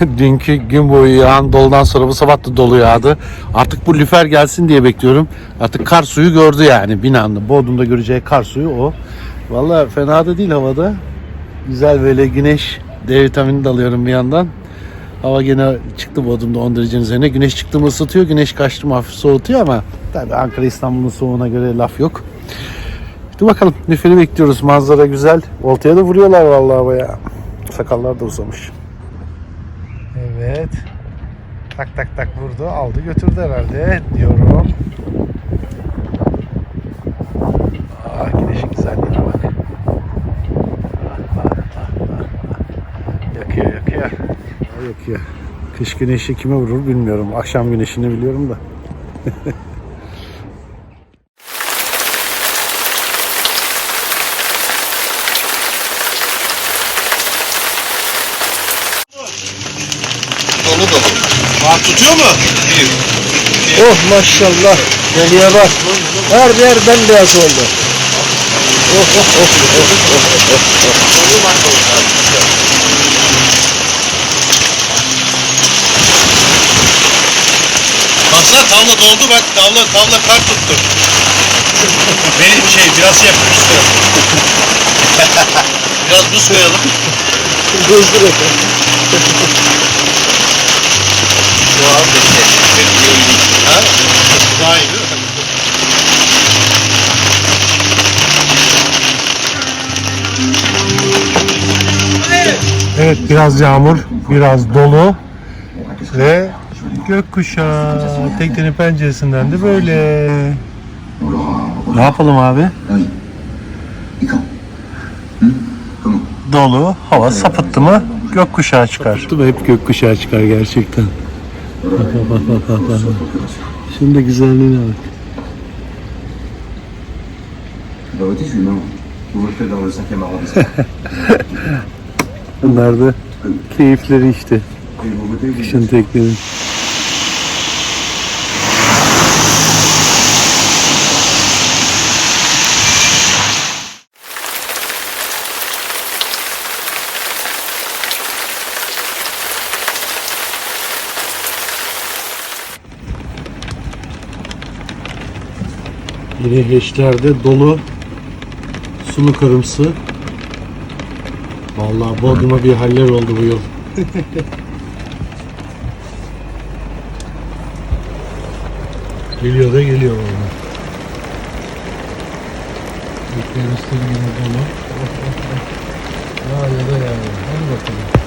Dünkü gün boyu yağan doludan sonra bu sabah da dolu yağdı. Artık bu lüfer gelsin diye bekliyorum. Artık kar suyu gördü yani binanın. Bodrum'da göreceği kar suyu o. Valla fena da değil havada. Güzel böyle güneş D vitamini de alıyorum bir yandan. Hava gene çıktı Bodrum'da 10 derecenin üzerine. Güneş çıktı mı ısıtıyor, güneş kaçtı mı hafif soğutuyor ama tabii Ankara İstanbul'un soğuğuna göre laf yok. Dur bakalım lüferi bekliyoruz. Manzara güzel. Oltaya da vuruyorlar vallahi havaya. Sakallar da uzamış. Evet. Tak tak tak vurdu. Aldı götürdü herhalde diyorum. Ah güneşin güzelliğine bak. Ah, ah, ah, ah, ah. Yakıyor yakıyor. Yakıyor. Kış güneşi kime vurur bilmiyorum. Akşam güneşini biliyorum da. Dolu dolu. Bak tutuyor mu? Bir. Oh maşallah. Deliye bak. Her yer bembeyaz oldu. Oh oh oh. Dolu bak dolu. Baksana tavla doldu bak tavla tavla kar tuttu. Benim şey biraz üstüne. biraz buz koyalım. Buzdur efendim. Doğal destek. Ha? Daha iyi değil mi? Evet biraz yağmur, biraz dolu ve gökkuşağı teknenin penceresinden de böyle. Ne yapalım abi? Dolu, hava sapıttı mı gökkuşağı çıkar. Sapıttı mı hep gökkuşağı çıkar gerçekten. Bak bak bak bak bak. Şimdi güzelliğine bak. Bunlar da keyifleri işte. Kışın teknenin. Yine heşlerde dolu sulu kırımsı. Vallahi Bodrum'a bir haller oldu bu yıl. geliyor da geliyor. Bekleyen üstleri yine dolu. Ya ya da ya. Hadi bakalım.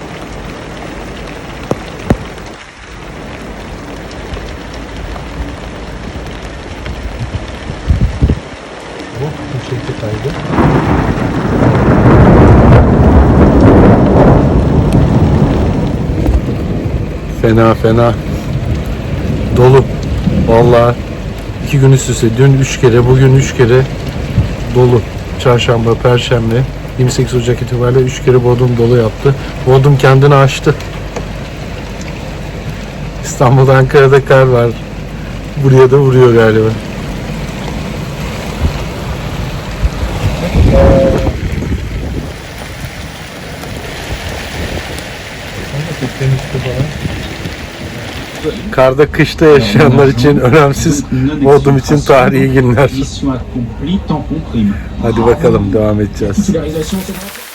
Şekli kaydı. Fena fena. Dolu. Vallahi iki gün üst üste. Dün üç kere, bugün üç kere dolu. Çarşamba, Perşembe. 28 Ocak itibariyle üç kere Bodrum dolu yaptı. Bodrum kendini aştı. İstanbul'da, Ankara'da kar var. Buraya da vuruyor galiba. Karda kışta yaşayanlar için önemsiz, Bodrum için tarihi günler. Hadi bakalım devam edeceğiz.